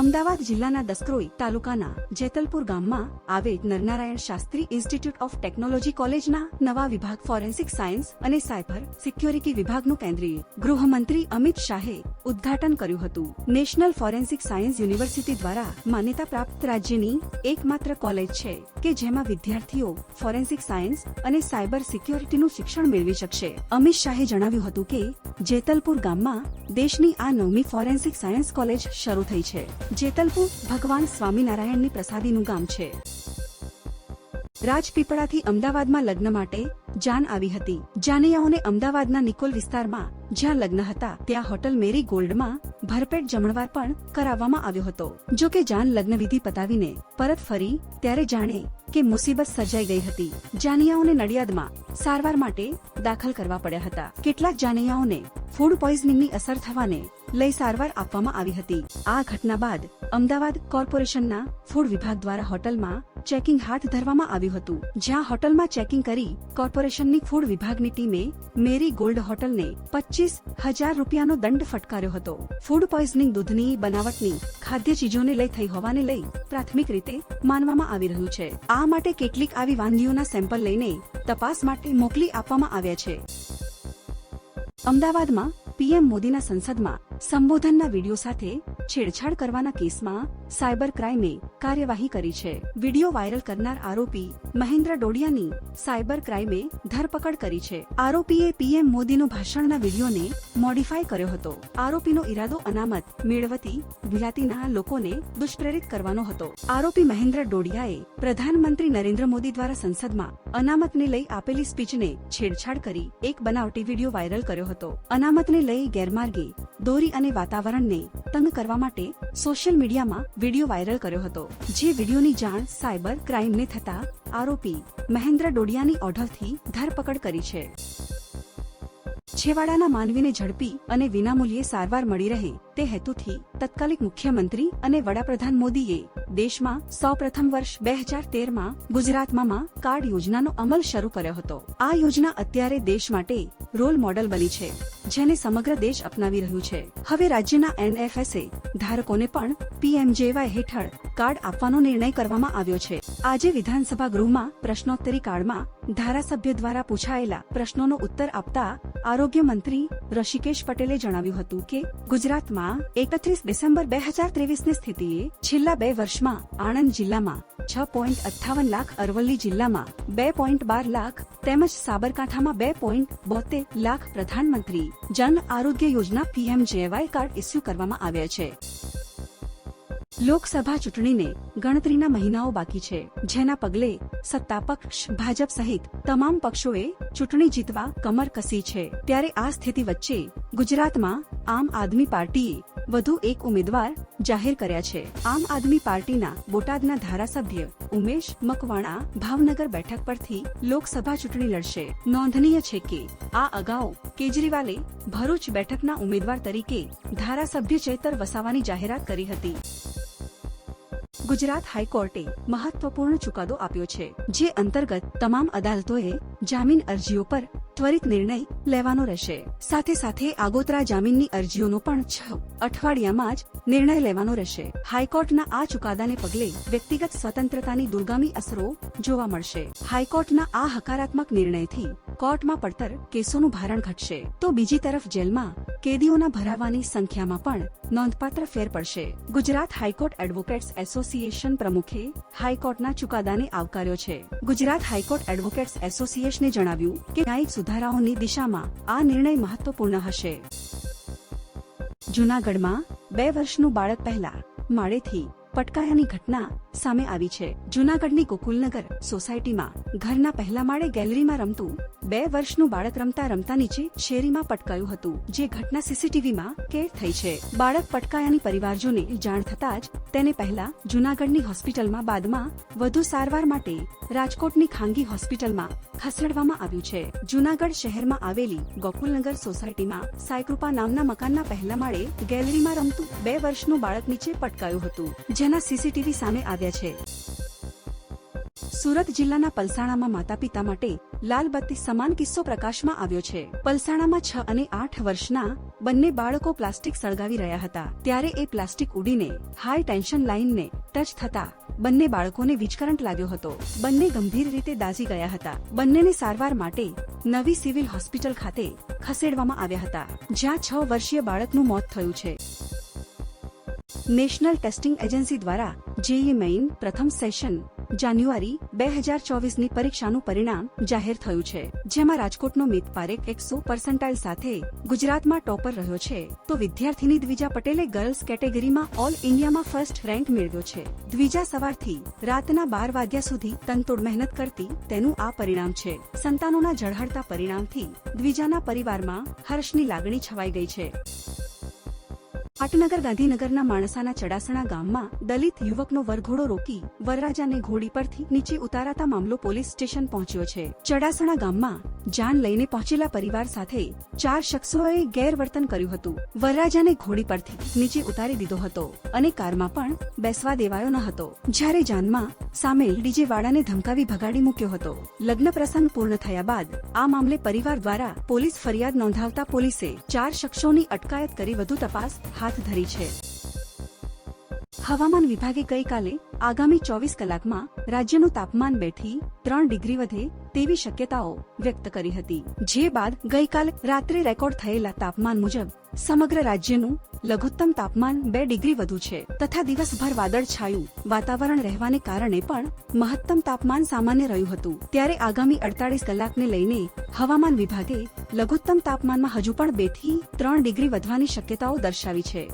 અમદાવાદ જિલ્લાના દસક્રોઈ તાલુકાના જેતલપુર ગામમાં આવેલ Narnarayan Shastri institute of technology કોલેજના નવા વિભાગ ફોરેન્સિક સાયન્સ અને સાયબર સિક્યોરિટી વિભાગનું કેન્દ્રીય ગૃહમંત્રી અમિત શાહે ઉદ્ઘાટન કર્યું હતું. નેશનલ ફોરેન્સિક સાયન્સ યુનિવર્સિટી દ્વારા માન્યતા પ્રાપ્ત રાજ્યની એકમાત્ર કોલેજ છે કે જેમાં વિદ્યાર્થીઓ ફોરેન્સિક સાયન્સ અને સાયબર સિક્યોરિટીનું શિક્ષણ મેળવી શકશે. અમિત શાહે જણાવ્યું હતું કે જેતલપુર ગામમાં દેશની આ નવમી ફોરેન્સિક સાયન્સ કોલેજ શરૂ થઈ છે. જેતલપુર ભગવાન સ્વામિનારાયણની પ્રસાદીનું ગામ છે. રાજપીપળાથી અમદાવાદમાં લગ્ન માટે જાન આવી હતી. જાનૈયાઓને અમદાવાદના નિકોલ વિસ્તારમાં જ્યાં લગ્ન હતા, ત્યાં હોટલ મેરી ગોલ્ડમાં ભરપેટ જમણવાર પણ કરાવવામાં આવ્યો હતો. જો કે જાન લગ્ન વિધિ પતાવીને પરત ફરી, ત્યારે જાણે કે મુસીબત સર્જાઈ ગઈ હતી. જાનૈયાઓને નડિયાદમાં સારવાર માટે દાખલ કરવા પડ્યા હતા. કેટલાક જાનૈયાઓને ફૂડ પોઈઝનિંગની અસર થવાને લઈ સારવાર આપવામાં આવી હતી. આ ઘટના બાદ અમદાવાદ કોર્પોરેશનના ફૂડ વિભાગ દ્વારા હોટલમાં ચેકિંગ હાથ ધરવામાં આવ્યું હતું. જ્યાં હોટલમાં ચેકિંગ કરી કોર્પોરેશનની ફૂડ વિભાગની ટીમે મેરી ગોલ્ડ હોટલને પચીસ હજાર રૂપિયાનો દંડ ફટકાર્યો હતો. ફૂડ પોઈઝનિંગ દૂધની બનાવટની ખાદ્ય ચીજોને લઈ થઈ હોવાને લઈ પ્રાથમિક રીતે માનવામાં આવી રહ્યું છે. આ માટે કેટલીક આવી વાનગીઓના સેમ્પલ લઈને તપાસ માટે મોકલી આપવામાં આવ્યા છે. અમદાવાદમાં પીએમ મોદીના સંસદમાં સંબોધનના વીડિયો સાથે છેડછાડ કરવાના કેસમાં સાયબર ક્રાઇમે કાર્યવાહી કરી છે. વીડિયો વાયરલ કરનાર આરોપી મહેન્દ્ર ડોડિયાની સાયબર ક્રાઇમે ધરપકડ કરી છે. આરોપીએ પીએમ મોદીનો ભાષણના વિડીયોને મોડિફાય કર્યો હતો. આરોપીનો ઈરાદો અનામત મેળવતી ગુજરાતીના લોકોને દુષ્પ્રેરિત કરવાનો હતો. આરોપી મહેન્દ્ર ડોડિયાએ પ્રધાનમંત્રી નરેન્દ્ર મોદી દ્વારા સંસદમાં અનામતને લઈ આપેલી સ્પીચને છેડછાડ કરી એક બનાવટી વીડિયો વાયરલ કર્યો હતો. અનામતને લઈ ગેરમાર્ગે દોરી અને વાતાવરણને તંગ કરવા માટે સોશિયલ મીડિયામાં વીડિયો વાયરલ કર્યો હતો. જે વિડીયોની જાણ સાયબર ક્રાઇમને થતા આરોપી મહેન્દ્ર ડોડિયાની ઓઢવથી ધરપકડ કરી છે. છેવાડાના માનવીને ઝડપી અને વિનામૂલ્યે સારવાર મળી રહે તે હેતુથી તત્કાલિક મુખ્યમંત્રી અને વડાપ્રધાન મોદીએ દેશમાં સૌ પ્રથમ વર્ષ બે હજાર તેરમાં ગુજરાતમાં કાર્ડ યોજનાનો અમલ શરૂ કર્યો હતો. આ યોજના અત્યારે દેશ માટે રોલ મોડલ બની છે. જેને સમગ્ર દેશ અપનાવી રહ્યું છે. હવે રાજ્યના એનએફએસએ ધારકોને પણ પીએમજેવાય હેઠળ કાર્ડ આપવાનો નિર્ણય કરવામાં આવ્યો છે. આજે વિધાનસભા ગૃહમાં પ્રશ્નોત્તરી કાળમાં ધારાસભ્ય દ્વારા પૂછાયેલા પ્રશ્નોનો ઉત્તર આપતા આરોગ્ય મંત્રી ઋષિકેશ પટેલે જણાવ્યું હતું કે, ગુજરાતમાં એકત્રીસ ડિસેમ્બર બે હજાર ત્રેવીસની સ્થિતિએ છેલ્લા બે વર્ષમાં આણંદ જિલ્લામાં છ પોઈન્ટ અઠ્ઠાવન લાખ, અરવલ્લી જિલ્લામાં બે પોઈન્ટ બાર લાખ તેમજ સાબરકાંઠામાં બે પોઈન્ટ બોતેર લાખ પ્રધાનમંત્રી જન આરોગ્ય યોજના પીએમજેવાય કાર્ડ ઇસ્યુ કરવામાં આવ્યા છે. લોકસભા ચૂંટણીને ગણતરીના મહિનાઓ બાકી છે. જેના પગલે સત્તાપક્ષ, ભાજપ સહિત તમામ પક્ષોએ ચૂંટણી જીતવા કમર કસી છે. ત્યારે આ સ્થિતિ વચ્ચે ગુજરાતમાં આમ આદમી પાર્ટીએ વધુ એક ઉમેદવાર જાહેર કર્યા છે. આમ આદમી પાર્ટીના બોટાદના ધારાસભ્ય ઉમેશ મકવાણા ભાવનગર બેઠક પરથી લોકસભા ચૂંટણી લડશે. નોંધનીય છે કે આ અગાઉ કેજરીવાલે ભરૂચ બેઠકના ઉમેદવાર તરીકે ધારાસભ્ય ચેતર વસાવાની જાહેરાત કરી હતી. ગુજરાત હાઈકોર્ટે મહત્વપૂર્ણ ચુકાદો આપ્યો છે, જે અંતર્ગત તમામ અદાલતોએ જામીન અરજીઓ પર ત્વરિત નિર્ણય લેવાનો રહેશે. સાથે સાથે આગોતરા જામીનની અરજીઓનો પણ છ અઠવાડિયામાં જ નિર્ણય લેવાનો રહેશે. હાઈકોર્ટના આ ચુકાદાને પગલે વ્યક્તિગત સ્વતંત્રતાની દુર્ગામી અસરો જોવા મળશે. હાઈકોર્ટના આ હકારાત્મક નિર્ણયથી કોર્ટમાં પડતર કેસોનું ભારણ ઘટશે, તો બીજી તરફ જેલમાં કેદીઓના ભરાવાની સંખ્યામાં પણ નોંધપાત્ર ફેર પડશે. ગુજરાત હાઈકોર્ટ એડવોકેટ્સ એસોસિએશન પ્રમુખે હાઈકોર્ટના ચુકાદાને આવકાર્યો છે. ગુજરાત હાઈકોર્ટ એડવોકેટ્સ એસોસિએશને જણાવ્યું કે ન્યાયિક સુધારાઓની દિશામાં આ નિર્ણય મહત્વપૂર્ણ હશે. જૂનાગઢમાં બે વર્ષનું બાળક પહેલા માળેથી પટકાયાની ઘટના સામે આવી છે. જૂનાગઢની ગોકુલનગર સોસાયટીમાં ઘરના પહેલા માળે ગેલેરીમાં રમતું બે વર્ષનું બાળક રમતા રમતા નીચે શેરીમાં પટકાયું હતું, જે ઘટના સીસીટીવીમાં કેદ થઈ છે. બાળક પટકાયાની પરિવારજોને જાણ થતા જ તેને પહેલા જૂનાગઢની હોસ્પિટલમાં બાદમાં વધુ સારવાર માટે રાજકોટની ખાનગી હોસ્પિટલમાં ખસેડવામાં આવ્યું છે. જૂનાગઢ શહેરમાં આવેલી ગોકુલનગર સોસાયટીમાં સાયકૃપા નામના મકાનના પહેલા માળે ગેલેરીમાં રમતું બે વર્ષનું બાળક નીચે પટકાયું હતું, જેના સીસીટીવી સામે આવ્યા છે. સુરત જિલ્લાના પલસાણામાં માતા પિતા માટે લાલબત્તી સમાન કિસ્સો પ્રકાશમાં આવ્યો છે. પલસાણામાં છ અને આઠ વર્ષના બંને બાળકો પ્લાસ્ટિક સળગાવી રહ્યા હતા. ત્યારે એ પ્લાસ્ટિક ઉડીને, હાઈ ટેન્શન લાઇનને ટચ થતા બંને બાળકોને વીજ કરંટ લાગ્યો હતો. બંને ગંભીર રીતે દાઝી ગયા હતા. બંનેને સારવાર માટે નવી સિવિલ હોસ્પિટલ ખાતે ખસેડવામાં આવ્યા હતા, જ્યાં છ વર્ષીય બાળકનું મોત થયું છે. નેશનલ ટેસ્ટિંગ એજન્સી દ્વારા જેઈ મેઇન પ્રથમ સેશન જાન્યુઆરી બે હજાર ચોવીસની પરીક્ષાનું પરિણામ જાહેર થયું છે, જેમાં રાજકોટનો મિત પારેખ એકસો પર્સન્ટાઇલ સાથે ગુજરાતમાં ટોપર રહ્યો છે. તો વિદ્યાર્થીની દ્વિજા પટેલે ગર્લ્સ કેટેગરીમાં ઓલ ઇન્ડિયામાં ફર્સ્ટ રેન્ક મેળવ્યો છે. દ્વિજા સવારથી રાતના બાર વાગ્યા સુધી તનતોડ મહેનત કરતી તેનું આ પરિણામ છે. સંતાનોના ઝળહળતા પરિણામથી દ્વિજાના પરિવારમાં હર્ષની લાગણી છવાઈ ગઈ છે. પાટનગર ગાંધીનગરના માણસાના ચડાસણા ગામમાં દલિત યુવકનો વરઘોડો રોકી વરરાજાને ઘોડી પરથી નીચે ઉતારાતા મામલો પોલીસ સ્ટેશન પહોંચ્યો છે. ચડાસણા ગામમાં જાન લઈને પહોંચેલા પરિવાર સાથે ચાર શખ્સોએ ગેરવર્તન કર્યું હતું. વરરાજાને ઘોડી પરથી નીચે ઉતારી દીધો હતો અને કારમાં પણ બેસવા દેવાયો ન હતો. જ્યારે જાનમાં સામેલ ડીજે વાળાને ધમકાવી ભગાડી મૂક્યો હતો. લગ્ન પ્રસંગ પૂર્ણ થયા બાદ આ મામલે પરિવાર દ્વારા પોલીસ ફરિયાદ નોંધાવતા પોલીસે ચાર શખ્સોની અટકાયત કરી વધુ તપાસ હાથ ધરી છે. હવામાન વિભાગે ગઈકાલે આગામી ચોવીસ કલાકમાં રાજ્યનું તાપમાન બેથી ત્રણ ડિગ્રી વધે તેવી શક્યતાઓ વ્યક્ત કરી હતી. જે બાદ ગઈકાલે રાત્રે રેકોર્ડ થયેલા તાપમાન મુજબ સમગ્ર રાજ્યનું લઘુત્તમ તાપમાન બે ડિગ્રી વધુ છે. તથા દિવસભર વાદળ છાયું. વાતાવરણ રહેવાને કારણે પણ મહત્તમ તાપમાન સામાન્ય રહ્યું હતું. ત્યારે આગામી અડતાલીસ કલાકને લઈને હવામાન વિભાગે લઘુત્તમ તાપમાનમાં હજુ પણ બેથી ત્રણ ડિગ્રી વધવાની શક્યતાઓ દર્શાવી છે.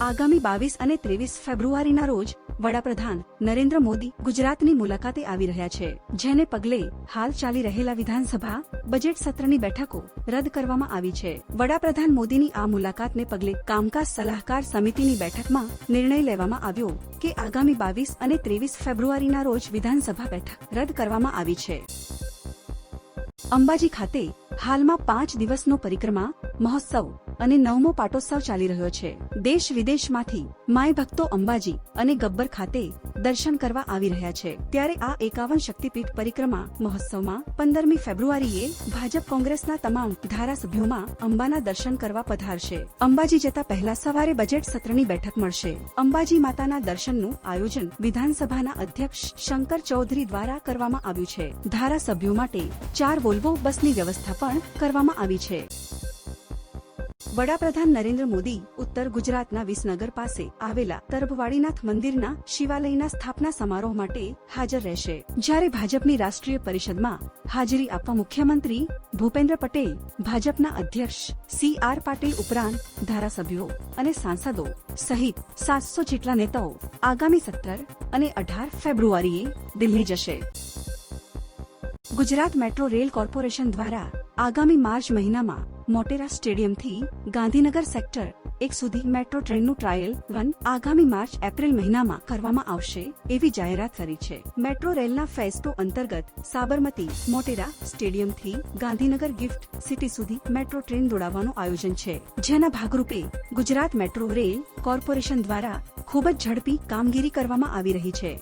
આગામી બાવીસ અને ત્રેવીસ ફેબ્રુઆરીના રોજ વડાપ્રધાન નરેન્દ્ર મોદી ગુજરાતની મુલાકાતે આવી રહ્યા છે, જેને પગલે હાલ ચાલી રહેલા વિધાનસભા બજેટ સત્રની બેઠકો રદ કરવામાં આવી છે. વડાપ્રધાન મોદીની આ મુલાકાતને પગલે કામકાજ સલાહકાર સમિતિની બેઠકમાં નિર્ણય લેવામાં આવ્યો કે આગામી બાવીસ અને ત્રેવીસ ફેબ્રુઆરીના રોજ વિધાનસભા બેઠક રદ કરવામાં આવી છે. અંબાજી ખાતે હાલમાં પાંચ દિવસનો પરિક્રમા મહોત્સવ અને નવમો પાટોત્સવ ચાલી રહ્યો છે. દેશ વિદેશમાંથી માય ભક્તો અંબાજી અને ગબ્બર ખાતે દર્શન કરવા આવી રહ્યા છે. ત્યારે આ એકાવન શક્તિપીઠ પરિક્રમા મહોત્સવમાં પંદરમી ફેબ્રુઆરીએ ભાજપ કોંગ્રેસના તમામ ધારાસભ્યોમાં અંબાના દર્શન કરવા પધારશે. અંબાજી જતા પહેલા સવારે બજેટ સત્રની બેઠક મળશે. અંબાજી માતાના દર્શનનું આયોજન વિધાનસભાના અધ્યક્ષ શંકર ચૌધરી દ્વારા કરવામાં આવ્યું છે. ધારાસભ્યો માટે ચાર વોલ્વો બસની વ્યવસ્થા પણ કરવામાં આવી છે. વડાપ્રધાન નરેન્દ્ર મોદી ઉત્તર ગુજરાતના વિસનગર પાસે આવેલા તરભવાડીનાથ મંદિરના શિવાલયના સ્થાપના સમારોહ માટે હાજર રહેશે. જ્યારે ભાજપની રાષ્ટ્રીય પરિષદમાં હાજરી આપવા મુખ્યમંત્રી ભૂપેન્દ્ર પટેલ, ભાજપના અધ્યક્ષ સી આર પાટીલ ઉપરાંત ધારાસભ્યો અને સાંસદો સહિત સાતસો જેટલા નેતાઓ આગામી સત્તર અને અઢાર ફેબ્રુઆરીએ દિલ્હી જશે. ગુજરાત મેટ્રો રેલ કોર્પોરેશન દ્વારા આગામી માર્ચ મહિનામાં મોટેરા સ્ટેડિયમથી ગાંધીનગર સેક્ટર એક સુધી મેટ્રો ટ્રેનનું ટ્રાયલ રન આગામી માર્ચ, એપ્રિલ મહિનામાં કરવામાં આવશે એવી જાહેરાત કરી છે. મેટ્રો રેલના ફેઝ અંતર્ગત સાબરમતી મોટેરા સ્ટેડિયમથી ગાંધીનગર ગિફ્ટ સિટી સુધી મેટ્રો ટ્રેન દોડાવવાનું આયોજન છે. જેના ભાગરૂપે ગુજરાત મેટ્રો રેલ કોર્પોરેશન દ્વારા ખૂબ જ ઝડપી કામગીરી કરવામાં આવી રહી છે.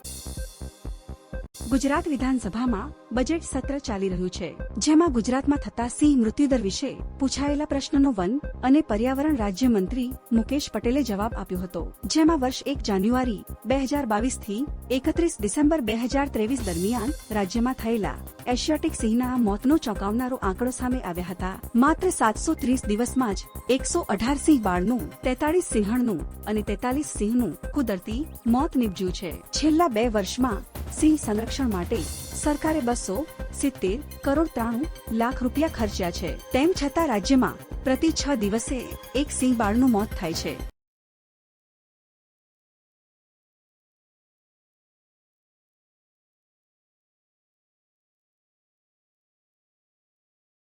ગુજરાત વિધાનસભામાં બજેટ સત્ર ચાલી રહ્યું છે, જેમાં ગુજરાતમાં થતા સિંહ મૃત્યુદર વિશે પૂછાયેલા પ્રશ્નનો વન અને પર્યાવરણ રાજ્યમંત્રી મુકેશ પટેલે જવાબ આપ્યો હતો, જેમાં વર્ષ એક જાન્યુઆરી બે હજાર બાવીસથી એકત્રીસ ડિસેમ્બર બે હજાર ત્રેવીસ દરમિયાન રાજ્યમાં થયેલા એશિયાટિક સિંહના મોતનો ચોંકાવનારો આંકડો સામે આવ્યા હતા. માત્ર સાતસો ત્રીસ દિવસમાં જ એકસો અઢાર સિંહ બાળનું, તેતાળીસ સિંહણનું અને તેતાલીસ સિંહનું કુદરતી મોત નીપજ્યું છે. છેલ્લા બે વર્ષમાં સિંહ સંરક્ષણ માટે સરકારે બસો સિત્તેર કરોડ ત્રાણું લાખ રૂપિયા ખર્ચ્યા છે. તેમ છતાં રાજ્યમાં પ્રતિ છ દિવસે એક સિંહ બાળનું મોત થાય છે.